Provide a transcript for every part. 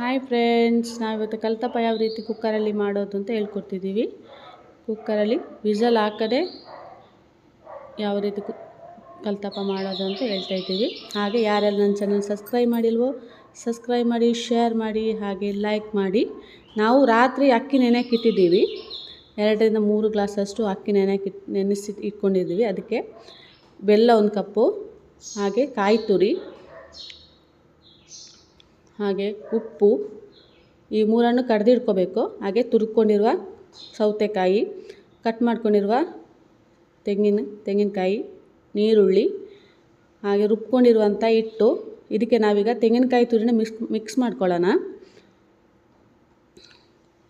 Hi friends ನಾವಿವತ್ತು ಕಲ್ತಪ್ಪ ಯಾವ ರೀತಿ ಕುಕ್ಕರಲ್ಲಿ ಮಾಡೋದು ಅಂತ ಹೇಳ್ಕೊಡ್ತಿದ್ದೀವಿ. ಕುಕ್ಕರಲ್ಲಿ ವಿಸಲ್ ಹಾಕದೆ ಯಾವ ರೀತಿ ಕು, ಕಲ್ತಪ್ಪ ಮಾಡೋದು ಅಂತ ಹೇಳ್ತಾ ಇದ್ದೀವಿ. ಹಾಗೆ ಯಾರೆಲ್ಲ ನನ್ನ ಚಾನಲ್ ಸಬ್ಸ್ಕ್ರೈಬ್ ಮಾಡಿಲ್ವೋ ಸಬ್ಸ್ಕ್ರೈಬ್ ಮಾಡಿ ಶೇರ್ ಮಾಡಿ, ಹಾಗೆ ಲೈಕ್ ಮಾಡಿ. ನಾವು ರಾತ್ರಿ ಅಕ್ಕಿ ನೆನೆಯಕ್ಕೆ ಇಟ್ಟಿದ್ದೀವಿ. ಎರಡರಿಂದ ಮೂರು ಗ್ಲಾಸಷ್ಟು ಅಕ್ಕಿ ನೆನೆಯಕ್ಕೆ ನೆನೆಸಿ ಇಟ್ಕೊಂಡಿದ್ದೀವಿ. ಅದಕ್ಕೆ ಬೆಲ್ಲ ಒಂದು ಕಪ್ಪು, ಹಾಗೆ ಕಾಯಿ ತುರಿ ಹಾಗೆ ಉಪ್ಪು, ಈ ಮೂರನ್ನು ಕಡ್ದಿಡ್ಕೋಬೇಕು ಹಾಗೆ ತುರ್ಕೊಂಡಿರುವ ಸೌತೆಕಾಯಿ ಕಟ್ ಮಾಡ್ಕೊಂಡಿರುವ ತೆಂಗಿನ, ತೆಂಗಿನಕಾಯಿ ನೀರುಳ್ಳಿ ಹಾಗೆ ರುಬ್ಕೊಂಡಿರುವಂಥ ಹಿಟ್ಟು. ಇದಕ್ಕೆ ನಾವೀಗ ತೆಂಗಿನಕಾಯಿ ತುರಿನ ಮಿಕ್ಸ್ ಮಿಕ್ಸ್ ಮಾಡ್ಕೊಳ್ಳೋಣ.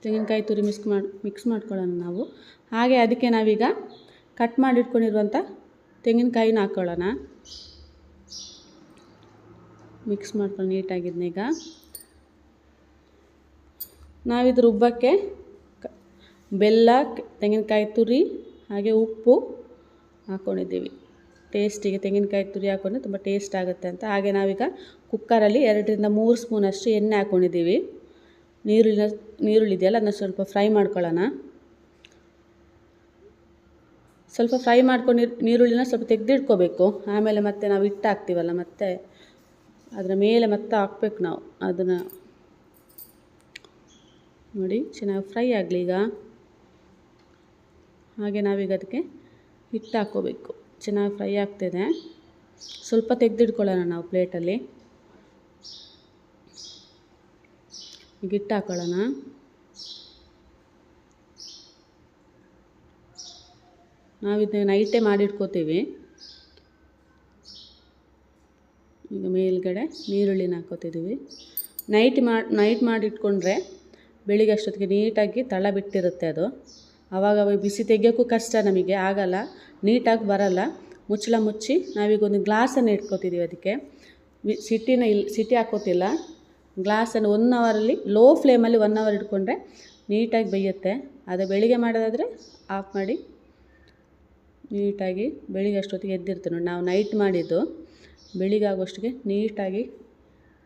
ತೆಂಗಿನಕಾಯಿ ತುರಿ ಮಿಕ್ಸ್ ಮಾಡಿ ಮಿಕ್ಸ್ ಮಾಡ್ಕೊಳ್ಳೋಣ ನಾವು. ಹಾಗೆ ಅದಕ್ಕೆ ನಾವೀಗ ಕಟ್ ಮಾಡಿಟ್ಕೊಂಡಿರುವಂಥ ತೆಂಗಿನಕಾಯಿನ ಹಾಕ್ಕೊಳ್ಳೋಣ. ಮಿಕ್ಸ್ ಮಾಡ್ಕೊಂಡು ನೀಟಾಗಿದ್ನೀಗ ನಾವಿದು ರುಬ್ಬಕ್ಕೆ ಬೆಲ್ಲ ತೆಂಗಿನಕಾಯಿ ತುರಿ, ಹಾಗೆ ಉಪ್ಪು ಹಾಕ್ಕೊಂಡಿದ್ದೀವಿ ಟೇಸ್ಟಿಗೆ ತೆಂಗಿನಕಾಯಿ ತುರಿ ಹಾಕ್ಕೊಂಡ್ರೆ ತುಂಬ ಟೇಸ್ಟ್ ಆಗುತ್ತೆ ಅಂತ. ಹಾಗೆ ನಾವೀಗ ಕುಕ್ಕರಲ್ಲಿ ಎರಡರಿಂದ ಮೂರು ಸ್ಪೂನಷ್ಟು ಎಣ್ಣೆ ಹಾಕ್ಕೊಂಡಿದ್ದೀವಿ ನೀರುಳ್ಳಿನ ನೀರುಳ್ಳಿ ಇದೆಯಲ್ಲ ಅದನ್ನ ಸ್ವಲ್ಪ ಫ್ರೈ ಮಾಡ್ಕೊಳ್ಳೋಣ. ಸ್ವಲ್ಪ ಫ್ರೈ ಮಾಡ್ಕೊಂಡು ನೀರುಳ್ಳಿನ ಸ್ವಲ್ಪ ತೆಗೆದಿಟ್ಕೋಬೇಕು. ಆಮೇಲೆ ಮತ್ತೆ ನಾವು ಹಿಟ್ಟು ಹಾಕ್ತೀವಲ್ಲ ಮತ್ತೆ ಅದರ ಮೇಲೆ ಮತ್ತೆ ಹಾಕ್ಬೇಕು ನಾವು. ಅದನ್ನು ನೋಡಿ, ಚೆನ್ನಾಗಿ ಫ್ರೈ ಆಗಲಿ ಈಗ. ಹಾಗೆ ನಾವೀಗ ಅದಕ್ಕೆ ಹಿಟ್ಟು ಹಾಕ್ಕೋಬೇಕು. ಚೆನ್ನಾಗಿ ಫ್ರೈ ಆಗ್ತಿದೆ. ಸ್ವಲ್ಪ ತೆಗೆದಿಟ್ಕೊಳ್ಳೋಣ ನಾವು ಪ್ಲೇಟಲ್ಲಿ. ಈಗ ಹಿಟ್ಟು ಹಾಕ್ಕೊಳ್ಳೋಣ ನಾವಿದನ್ನ ನೈಟೇ ಮಾಡಿಟ್ಕೋತೀವಿ. ಈಗ ಮೇಲ್ಗಡೆ ನೀರುಳ್ಳಿನ ಹಾಕೋತಿದ್ದೀವಿ. ನೈಟ್ ಮಾಡಿ ನೈಟ್ ಮಾಡಿಟ್ಕೊಂಡ್ರೆ ಬೆಳಿಗ್ಗೆ ಅಷ್ಟೊತ್ತಿಗೆ ನೀಟಾಗಿ ತಳ ಬಿಟ್ಟಿರುತ್ತೆ ಅದು. ಆವಾಗ ಬಿಸಿ ತೆಗಿಯೋಕ್ಕೂ ಕಷ್ಟ ನಮಗೆ, ಆಗಲ್ಲ. ನೀಟಾಗಿ ಬರಲ್ಲ. ಮುಚ್ಚಳ ಮುಚ್ಚಿ ನಾವೀಗ ಒಂದು ಗ್ಲಾಸನ್ನು ಇಟ್ಕೋತಿದ್ದೀವಿ ಅದಕ್ಕೆ. ಸಿಟಿನ ಇಲ್ಲಿ ಸಿಟಿ ಹಾಕೋತಿಲ್ಲ. ಗ್ಲಾಸನ್ನು ಒನ್ ಅವರಲ್ಲಿ ಲೋ ಫ್ಲೇಮಲ್ಲಿ ಒನ್ ಅವರ್ ಇಟ್ಕೊಂಡ್ರೆ ನೀಟಾಗಿ ಬೇಯುತ್ತೆ. ಅದು ಬೆಳಿಗ್ಗೆ ಮಾಡೋದಾದರೆ ಆಫ್ ಮಾಡಿ ನೀಟಾಗಿ ಬೆಳಿಗ್ಗೆ ಅಷ್ಟೊತ್ತಿಗೆ ಎದ್ದಿರ್ತೀವಿ ನೋಡಿ, ನಾವು ನೈಟ್ ಮಾಡಿದ್ದು. ಬೆಳಿಗ್ಗೆ ಆಗೋಷ್ಟಿಗೆ ನೀಟಾಗಿ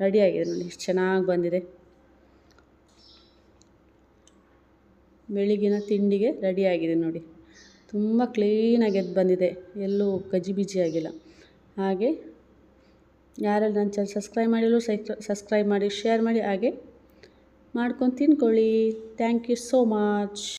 ರೆಡಿಯಾಗಿದೆ ನೋಡಿ, ಎಷ್ಟು ಚೆನ್ನಾಗಿ ಬಂದಿದೆ. ಬೆಳಿಗ್ಗಿನ ತಿಂಡಿಗೆ ರೆಡಿಯಾಗಿದೆ ನೋಡಿ. ತುಂಬ ಕ್ಲೀನಾಗಿ ಎದ್ದು ಬಂದಿದೆ. ಎಲ್ಲೂ ಗಜಿಬಿಜಿ ಆಗಿಲ್ಲ ಹಾಗೆ ಯಾರೆಲ್ಲ ನನ್ನ ಚಾನಲ್ ಸಬ್ಸ್ಕ್ರೈಬ್ ಮಾಡಿಲ್ಲೋ ಸಬ್ಸ್ಕ್ರೈಬ್ ಮಾಡಿ ಶೇರ್ ಮಾಡಿ, ಹಾಗೆ ಮಾಡ್ಕೊಂಡು ತಿನ್ಕೊಳ್ಳಿ. Thank you so much